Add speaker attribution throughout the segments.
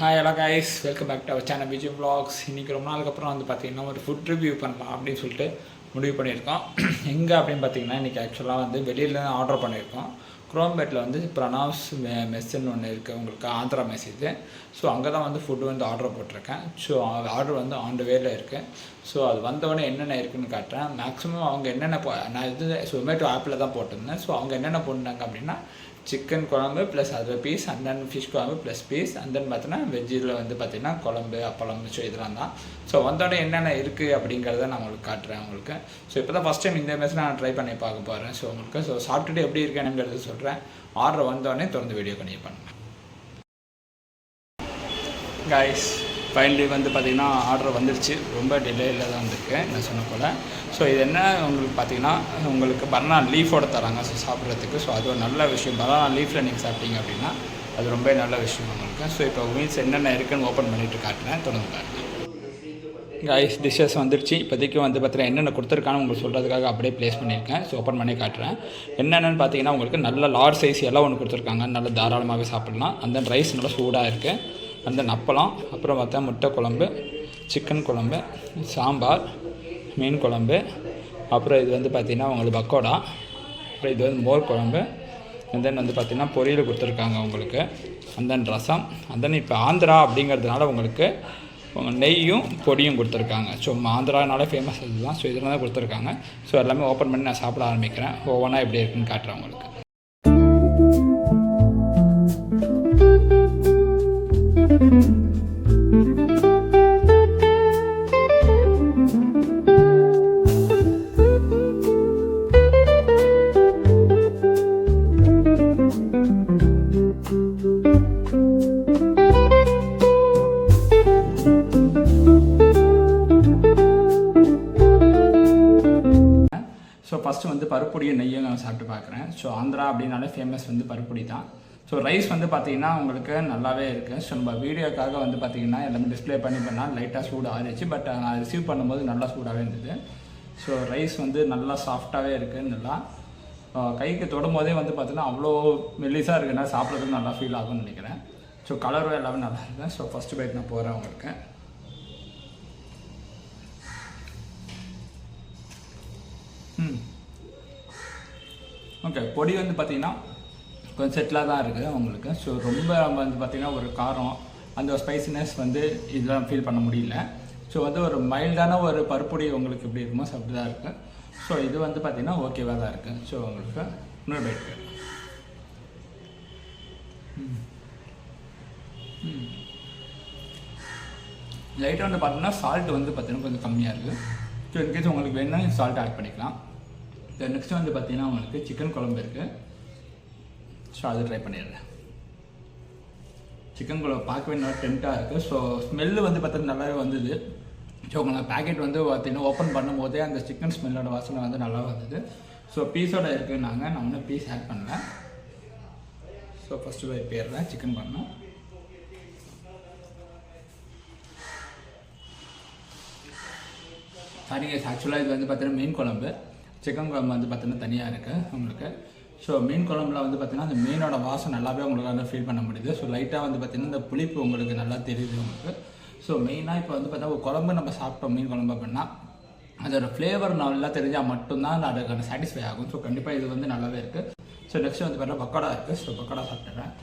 Speaker 1: Hi hello guys welcome back to our channel Vijay vlogs. இன்றைக்கி ரொம்ப நாளுக்கு அப்புறம் வந்து பார்த்திங்கன்னா ஒரு ஃபுட் ரிவ்யூ பண்ணலாம் அப்படின்னு சொல்லிட்டு முடிவு பண்ணியிருக்கோம். எங்கே அப்படின்னு பார்த்தீங்கன்னா இன்றைக்கி ஆக்சுவலாக வந்து வெளியில் ஆர்டர் பண்ணியிருக்கோம். குரோம்பேட்டில் வந்து பிரணாவ்ஸ் மெ மெஸ்ஸுன்னு ஒன்று இருக்குது உங்களுக்கு ஆந்திரா மெஸ் இது. ஸோ அங்கே தான் வந்து ஃபுட்டு வந்து ஆர்டர் போட்டிருக்கேன். ஸோ ஆர்டர் வந்து ஆன் த வேல இருக்குது ஸோ அது வந்தவொடனே என்னென்ன இருக்குன்னு காட்டுறேன். மேக்ஸிமம் அவங்க என்னென்ன போ நான் இது சொமேட்டோ ஆப்பில் தான் போட்டிருந்தேன். ஸோ அவங்க என்னென்ன போட்டாங்க அப்படின்னா சிக்கன் குழம்பு ப்ளஸ் அதில் பீஸ் அண்ட் தென் ஃபிஷ் குழம்பு ப்ளஸ் பீஸ் அண்ட் தென் பார்த்தீங்கன்னா வெஜ்ஜில் வந்து பார்த்தீங்கன்னா குழம்பு அப்பளம் ஸோ இதெல்லாம் தான். ஸோ வந்தோடனே என்னென்ன இருக்குது அப்படிங்கிறத நான் உங்களுக்கு காட்டுறேன் உங்களுக்கு. ஸோ இப்போ தான் ஃபஸ்ட் டைம் இந்த மெஸ் நான் ட்ரை பண்ணி பார்க்க போகிறேன் ஸோ உங்களுக்கு ஸோ சாப்பிட்டுட்டு எப்படி இருக்கேனுங்கிறது சொல்கிறேன் ஆர்டர் வந்தோடனே தொடர்ந்து வீடியோ பண்ணி பண்ணுவேன் கைஸ் ஃபைனலி வந்து பார்த்திங்கன்னா ஆர்டர் வந்துருச்சு. ரொம்ப டிலேயில் தான் வந்திருக்கு நான் சொன்ன போல். ஸோ இது என்ன? உங்களுக்கு பார்த்தீங்கன்னா உங்களுக்கு பனானா லீஃபோட தராங்க ஸோ சாப்பிட்றதுக்கு. ஸோ அது ஒரு நல்ல விஷயம். பனானா லீஃபில் நீங்கள் சாப்பிட்டீங்க அப்படின்னா அது ரொம்ப நல்ல விஷயம் உங்களுக்கு. ஸோ இப்போ மீன்ஸ் என்னென்ன இருக்குன்னு ஓப்பன் பண்ணிட்டு காட்டுறேன். தொடர்ந்து பாருங்க. கைஸ் டிஷ்ஷஸ் வந்துருச்சு. இப்போதைக்கு வந்து பார்த்தீங்கன்னா என்னென்ன கொடுத்துருக்கான்னு உங்களுக்கு சொல்கிறதுக்காக அப்படியே ப்ளேஸ் பண்ணியிருக்கேன். ஸோ ஓப்பன் பண்ணி காட்டுறேன். என்னென்னு பார்த்தீங்கன்னா உங்களுக்கு நல்ல லார்ஜ் சைஸ் எல்லாம் ஒன்று கொடுத்துருக்காங்க. நல்ல தாராளமாகவே சாப்பிடலாம். அந்த ரைஸ் நல்லா சூடாக இருக்குது அந்த அப்பளம் அப்புறம் பார்த்தா முட்டை குழம்பு சிக்கன் குழம்பு சாம்பார் மீன் குழம்பு. அப்புறம் இது வந்து பார்த்திங்கன்னா உங்களுக்கு பக்கோடா. அப்புறம் இது வந்து மோர் குழம்பு. அண்ட் தென் வந்து பார்த்திங்கன்னா பொரியல் கொடுத்துருக்காங்க உங்களுக்கு. அந்த தென் ரசம். And இப்போ ஆந்திரா அப்படிங்கிறதுனால உங்களுக்கு நெய்யும் பொடியும் கொடுத்துருக்காங்க. ஸோ ஆந்திரானாலே ஃபேமஸ் இதுதான் ஸோ இதெல்லாம் தான் கொடுத்துருக்காங்க. ஸோ எல்லாமே ஓப்பன் பண்ணி நான் சாப்பிட ஆரம்பிக்கிறேன். ஒவ்வொன்றா எப்படி இருக்குன்னு காட்டுறேன் உங்களுக்கு. பருப்புடைய நெய்யை நெய்யும் நான் சாப்பிட்டு பார்க்குறேன். ஸோ ஆந்திரா அப்படின்னாலே ஃபேமஸ் வந்து பருப்புடி தான். ஸோ ரைஸ் வந்து பார்த்திங்கன்னா உங்களுக்கு நல்லாவே இருக்குது ஸோ நம்ம வீடியோக்காக வந்து பார்த்திங்கன்னா எல்லாமே டிஸ்ப்ளே பண்ணி பண்ணால் லைட்டாக சூடு ஆறிச்சு பட் நான் ரிசீவ் பண்ணும்போது நல்லா சூடாகவே இருந்தது. ஸோ ரைஸ் வந்து நல்லா சாஃப்டாகவே இருக்குது நல்லா. கைக்கு தொடும் போதே வந்து பார்த்திங்கன்னா அவ்வளோ மெல்லிஸாக இருக்குன்னா சாப்பிட்றதுக்கு நல்லா ஃபீல் ஆகும்னு நினைக்கிறேன். ஸோ கலரும் எல்லாமே நல்லா இருக்கேன் ஸோ ஃபஸ்ட்டு பைட் நான் போகிறேன் உங்களுக்கு. ம். ஓகே பொடி வந்து பார்த்தீங்கன்னா கொஞ்சம் செட்டிலாக தான் இருக்குது உங்களுக்கு. ஸோ ரொம்ப நம்ம வந்து பார்த்திங்கன்னா ஒரு காரம் அந்த ஸ்பைசினஸ் வந்து இதெல்லாம் ஃபீல் பண்ண முடியல. ஸோ வந்து ஒரு மைல்டான ஒரு பருப்பொடி உங்களுக்கு எப்படி இருக்குமோ ஸோ அப்படி தான் இருக்குது ஸோ இது வந்து பார்த்திங்கன்னா ஓகேவாக தான் இருக்குது ஸோ உங்களுக்கு இன்னொரு பைக்கு லைட்டாக வந்து பார்த்தீங்கன்னா சால்ட் வந்து பார்த்தீங்கன்னா கொஞ்சம் கம்மியாக இருக்குது ஸோ இன்கேஸ் உங்களுக்கு வேணும்னா சால்ட் ஆட் பண்ணிக்கலாம். தென் நெக்ஸ்ட் வந்து பார்த்தீங்கன்னா உங்களுக்கு சிக்கன் குழம்பு இருக்குது ஸோ அது ட்ரை பண்ணிடுறேன் சிக்கன் குழம்பு பார்க்கவே நல்லா டென்ட்டாக இருக்குது ஸோ ஸ்மெல்லு வந்து பார்த்தீங்கன்னா நல்லாவே வந்தது. ஸோ உங்களை பேக்கெட் வந்து பார்த்தீங்கன்னா ஓப்பன் பண்ணும்போதே அந்த சிக்கன் ஸ்மெல்லோட வாசனை வந்து நல்லா வந்தது. ஸோ பீஸோட இருக்குன்னாங்க. நான் ஒன்றும் பீஸ் ஆட் பண்ணல. ஸோ ஃபஸ்ட்டு போய் போயிடுறேன் சிக்கன் பண்ணோம் சரிங்க ஆக்சுவலாக இது வந்து பார்த்தீங்கன்னா மீன் குழம்பு. சிக்கன் குழம்பு வந்து பார்த்தீங்கன்னா தனியாக இருக்குது உங்களுக்கு. ஸோ மீன் குழம்புல வந்து பார்த்திங்கன்னா அந்த மீனோட வாசம் நல்லாவே உங்களுக்கு வந்து ஃபீல் பண்ண முடியுது. ஸோ லைட்டாக வந்து பார்த்தீங்கன்னா இந்த புளிப்பு உங்களுக்கு நல்லா தெரியுது உங்களுக்கு. ஸோ மெயினாக இப்போ வந்து பார்த்தா ஒரு குழம்பு நம்ம சாப்பிட்டோம் மீன் குழம்பு அப்படின்னா அதோட ஃப்ளேவர் நல்லா தெரிஞ்சால் மட்டும்தான் அதுக்கான சாட்டிஸ்ஃபை ஆகும். ஸோ கண்டிப்பாக இது வந்து நல்லாவே இருக்குது ஸோ நெக்ஸ்ட் வந்து பார்த்தீங்கன்னா பக்கோடா இருக்குது ஸோ பக்கோடா சாப்பிட்டுறேன்.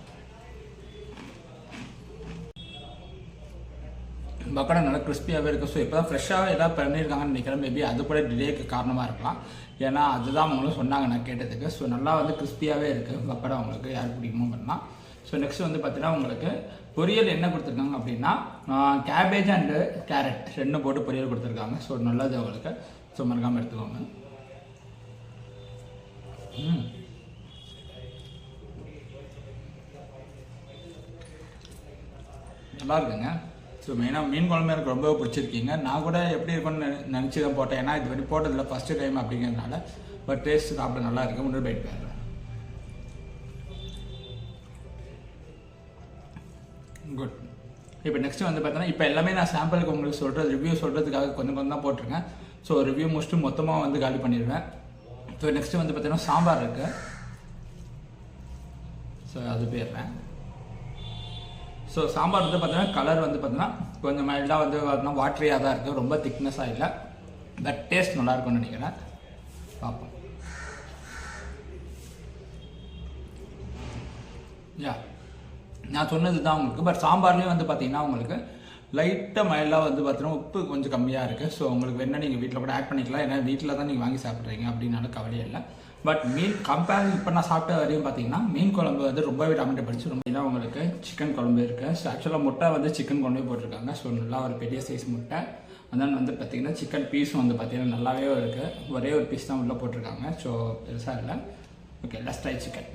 Speaker 1: பக்கோடா நல்லா கிறிஸ்பியாகவே இருக்குது ஸோ இப்போ தான் ஃப்ரெஷ்ஷாக எதாவது பண்ணியிருக்காங்கன்னு நினைக்கிறேன். மேபி அது கூட டிலேக்கு காரணமாக இருக்கலாம். ஏன்னா அதுதான் அவங்களும் சொன்னாங்க நான் கேட்டதுக்கு. ஸோ நல்லா வந்து கிறிஸ்பியாகவே இருக்குது பக்கோடா அவங்களுக்கு யார் பிடிக்குமோ பண்ணலாம். ஸோ நெக்ஸ்ட் வந்து பார்த்தீங்கன்னா உங்களுக்கு பொரியல் என்ன கொடுத்துருக்காங்க அப்படின்னா கேபேஜ் அண்டு கேரட் ரெண்டும் போட்டு பொரியல் கொடுத்துருக்காங்க. ஸோ நல்லது அவங்களுக்கு. ஸோ மறக்காமல் எடுத்துக்கோங்க. ம். நல்லா இருக்குங்க. ஸோ மெயினாக மீன் குழம்பு எனக்கு ரொம்ப பிடிச்சிருக்கீங்க. நான் கூட எப்படி இருக்கும்னு நினச்சி தான் போட்டேன். ஏன்னா இது வரைக்கும் போட்டதில்ல ஃபஸ்ட்டு டைம் அப்படிங்கிறதுனால. பட் டேஸ்ட் சாப்பிட நல்லா இருக்கு. முன்னாடி பைட் போயிடுறேன் குட் இப்போ நெக்ஸ்ட் வந்து பார்த்தோன்னா இப்போ எல்லாமே நான் சாம்பிளுக்கு உங்களுக்கு சொல்கிறது ரிவ்யூ சொல்கிறதுக்காக கொஞ்சம் கொஞ்சம் தான் போட்டிருக்கேன். ஸோ ரிவ்யூ முடிச்சுட்டு மொத்தமாக வந்து காலி பண்ணிடுவேன். ஸோ நெக்ஸ்ட் வந்து பார்த்தீங்கன்னா சாம்பார் இருக்குது ஸோ அது போயிடுறேன். ஸோ சாம்பார் வந்து பார்த்தீங்கன்னா கலர் வந்து பார்த்தீங்கன்னா கொஞ்சம் மைல்டாக வந்து பார்த்தீங்கன்னா வாட்டரியாக தான் இருக்குது ரொம்ப திக்னஸாக இல்லை. பட் டேஸ்ட் நல்லா இருக்கும்னு நினைக்கிறேன். பார்ப்போம். யா நான் சொன்னது தான் உங்களுக்கு. பட் சாம்பார்லேயும் வந்து பார்த்தீங்கன்னா உங்களுக்கு லைட்டாக மைல்டாக வந்து பார்த்தீங்கன்னா உப்பு கொஞ்சம் கம்மியாக இருக்குது ஸோ உங்களுக்கு வேணால் நீங்கள் வீட்டில் கூட ஆட் பண்ணிக்கலாம். ஏன்னா வீட்டில் தான் நீங்கள் வாங்கி சாப்பிட்றீங்க அப்படின்னாலும் கவலையே இல்லை. பட் மீன் கம்பேர் இப்போ நான் சாப்பிட்ட வரையும் பார்த்தீங்கன்னா மீன் குழம்பு வந்து ரொம்பவே டாமினேட் படிச்சு ரொம்ப இதாக உங்களுக்கு சிக்கன் குழம்பு இருக்குது ஸோ ஆக்சுவலாக முட்டை வந்து சிக்கன் குழம்பு போட்டிருக்காங்க. ஸோ நல்லா ஒரு பெரிய சைஸ் முட்டை. அதனால் வந்து பார்த்திங்கன்னா சிக்கன் பீஸும் வந்து பார்த்தீங்கன்னா நல்லாவே இருக்குது ஒரே ஒரு பீஸ் தான் உள்ளே போட்டிருக்காங்க. ஸோ பெருசாக இல்லை. Okay let's try chicken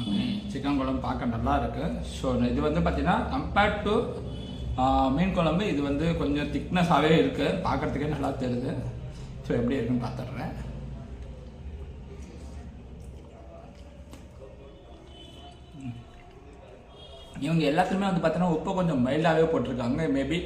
Speaker 1: okay chicken குழம்பு பார்க்க நல்லா இருக்குது ஸோ இது வந்து பார்த்தீங்கன்னா கம்பேர்ட் டு மீன் குழம்பு இது வந்து கொஞ்சம் திக்னஸாகவே இருக்குது பார்க்கறதுக்கே நல்லா தெரியுது. ஸோ எப்படி இருக்குன்னு பார்த்துட்றேன் இவங்க எல்லாத்துலேயுமே வந்து பார்த்தீங்கன்னா உப்பு கொஞ்சம் மைல்டாகவே போட்டிருக்காங்க. மேபி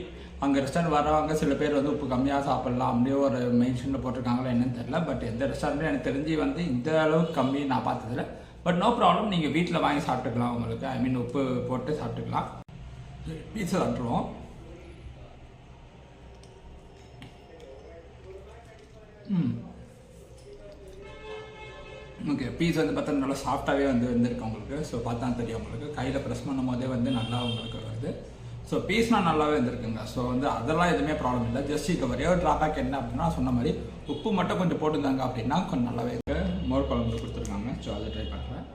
Speaker 1: அங்கே ரெஸ்டாரண்ட் வரவங்க சில பேர் வந்து உப்பு கம்மியாக சாப்பிட்லாம் அப்படியே ஒரு மென்ஷனில் போட்டிருக்காங்களா என்னன்னு தெரில பட் எந்த ரெஸ்டாரண்ட்லையும் எனக்கு தெரிஞ்சு வந்து இந்த அளவுக்கு கம்மி நான் பார்த்ததில்ல. பட் நோ ப்ராப்ளம் நீங்கள் வீட்டில் வாங்கி சாப்பிட்டுக்கலாம் உங்களுக்கு. ஐ மீன் உப்பு போட்டு சாப்பிட்டுக்கலாம். பீஸை சாப்பிட்ருவோம் ம். ஓகே பீஸ் வந்து பார்த்தா நல்லா சாஃப்டாகவே வந்து வந்திருக்கு உங்களுக்கு. ஸோ பார்த்தா தெரியும் உங்களுக்கு. கையில் ப்ரெஸ் பண்ணும் போதே வந்து நல்லா உங்களுக்கு வருது. ஸோ பீஸ்னால் நல்லாவே வந்துருக்குங்க. ஸோ வந்து அதெல்லாம் எதுவுமே ப்ராப்ளம் இல்லை. ஜஸ்ட் இது ஒரே ஒரு ட்ராபேக் என்ன அப்படின்னா சொன்ன மாதிரி உப்பு மட்டும் கொஞ்சம் போட்டுருந்தாங்க அப்படின்னா கொஞ்சம் நல்லாவே இருக்கு. மோர் குழம்பு கொடுத்துருக்காங்க. ஸோ அதை ட்ரை பண்ணுறேன்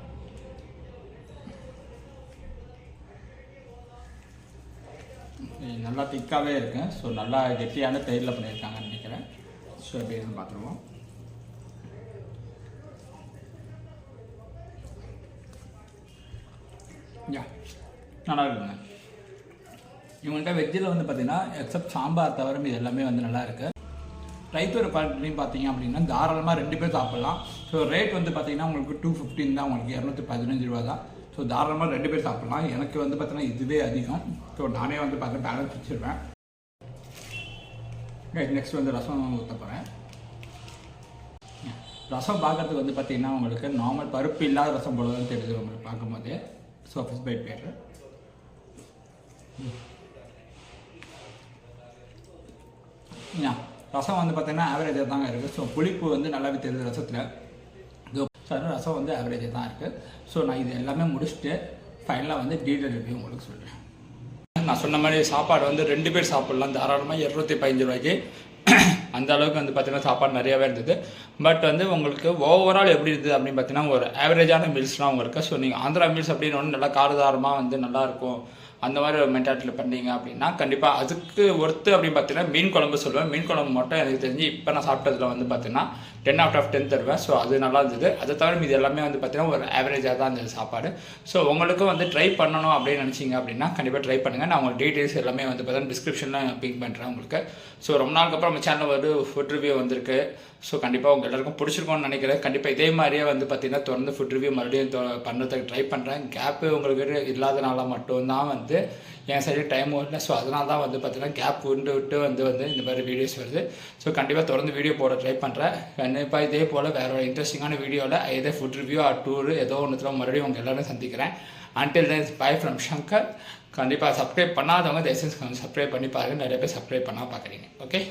Speaker 1: நல்லா திக்காகவே இருக்கு. ஸோ நல்லா கெட்டியான தயிரில் பண்ணியிருக்காங்கன்னு நினைக்கிறேன் எப்படி பார்த்துருவோம் யா நல்லா இருக்குங்க இவங்கள்ட்ட வெஜ்ஜில் வந்து பார்த்தீங்கன்னா எக்ஸப்ட் சாம்பார் தவிர இது எல்லாமே வந்து நல்லா இருக்கு. ரைத்தூர் குவாலிட்டிலையும் பார்த்தீங்க அப்படின்னா தாராளமாக ரெண்டு பேர் சாப்பிட்லாம். ஸோ ரேட் வந்து பார்த்தீங்கன்னா உங்களுக்கு டூ ஃபிஃப்டின் தான் உங்களுக்கு இரநூத்தி பதினஞ்சு ரூபா தான். ஸோ தாராளமாக ரெண்டு பேர் சாப்பிட்லாம். எனக்கு வந்து பார்த்தீங்கன்னா இதுவே அதிகம். ஸோ நானே வந்து பார்த்தா பேலன்ஸ் வச்சுருவேன். நெக்ஸ்ட் வந்து ரசம் ஊற்ற போகிறேன் ரசம் பார்க்கறதுக்கு வந்து பார்த்தீங்கன்னா உங்களுக்கு நார்மல் பருப்பு இல்லாத ரசம் போல தான் தெரியுது உங்களுக்கு பார்க்கும்போது ஸோ ஃபஸ்ட் பைட் பேர். ரசம் வந்து பார்த்தீங்கன்னா ஆவரேஜாக தாங்க இருக்குது ஸோ புளிப்பு வந்து நல்லாவே தெரியுது ரசத்தில். சார் ரசம் வந்து ஆவரேஜாக தான் இருக்குது ஸோ நான் இது எல்லாமே முடிச்சுட்டு ஃபைனலாக வந்து டீட்டெயில் ரிவ்யூ உங்களுக்கு சொல்கிறேன் நான் சொன்ன மாதிரி சாப்பாடு வந்து ரெண்டு பேர் சாப்பிட்லாம். தாராளமாக இரநூத்தி பதினஞ்சு ரூபாய்க்கு. அந்த அளவுக்கு வந்து பார்த்தீங்கன்னா சாப்பாடு நிறையவே இருந்தது. பட் வந்து உங்களுக்கு ஓவரால் எப்படி இருந்தது அப்படின்னு பார்த்தீங்கன்னா ஒரு ஆவரேஜான மீல்ஸ்லாம் உங்களுக்கு. ஸோ நீங்கள் ஆந்திரா மீல்ஸ் அப்படின்னு ஒன்று நல்லா காரதாரமாக வந்து நல்லாயிருக்கும் அந்த மாதிரி ஒரு மென்டாலிட்டியில் பண்ணீங்க அப்படின்னா கண்டிப்பாக அதுக்கு ஒர்த்து அப்படின்னு பார்த்தீங்கன்னா மீன் குழம்பு சொல்லுவேன். மீன் குழம்பு மட்டும் எனக்கு தெரிஞ்சு இப்போ நான் சாப்பிட்டதுல வந்து பார்த்தீங்கன்னா டென் அவுட் ஆஃப் டென் தருவேன். ஸோ அது நல்லா இருந்தது. அதை தவிர இது எல்லாமே வந்து பார்த்தீங்கன்னா ஒரு ஆவரேஜாக தான் இருந்தது சாப்பாடு. ஸோ உங்களுக்கும் வந்து ட்ரை பண்ணணும் அப்படின்னு நினச்சிங்க அப்படின்னா கண்டிப்பாக ட்ரை பண்ணுங்கள் நான் உங்களுக்கு டீட்டெயில்ஸ் எல்லாமே வந்து பார்த்தீங்கன்னா டிஸ்கிரிப்ஷனில் பிங்க் பண்ணுறேன் உங்களுக்கு. ஸோ ரொம்ப நாளுக்கு அப்புறம் நம்ம சேனல் வந்து ஃபுட் ரிவ்யூ வந்திருக்கு. ஸோ கண்டிப்பாக உங்கள் எல்லாருக்கும் பிடிச்சிருக்கோம்னு நினைக்கிறேன். கண்டிப்பாக இதே மாதிரியே வந்து பார்த்தீங்கன்னா தொடர்ந்து ஃபுட் ரிவ்யூ மறுபடியும் பண்ணுறதுக்கு ட்ரை பண்ணுறேன் கேப்பு உங்களுக்கு இல்லாதனால மட்டும்தான் வந்து என் சைடு டைமும் இல்லை. ஸோ அதனால தான் வந்து பார்த்தீங்கன்னா கேப் விட்டு விட்டு வந்து வந்து இந்த மாதிரி வீடியோஸ் வருது. ஸோ கண்டிப்பாக தொடர்ந்து வீடியோ போட ட்ரை பண்ணுறேன் கண்டிப்பாக இதே போல் வேறு ஒரு இன்ட்ரெஸ்டிங்கான வீடியோவில் ஏதோ ஃபுட் ரிவ்யூ ஆர் டூர் ஏதோ ஒன்றுத்தில் மறுபடியும் உங்கள் எல்லோரும் சந்திக்கிறேன். Until then bye from Shankar கண்டிப்பாக சப்ஸ்கிரைப் பண்ணாதவங்க தயவுசெய்து சப்ஸ்கிரைப் பண்ணி பாருங்கள் நிறைய பேர் சப்ஸ்கிரைப் பண்ணால் பார்க்குறீங்க ஓகே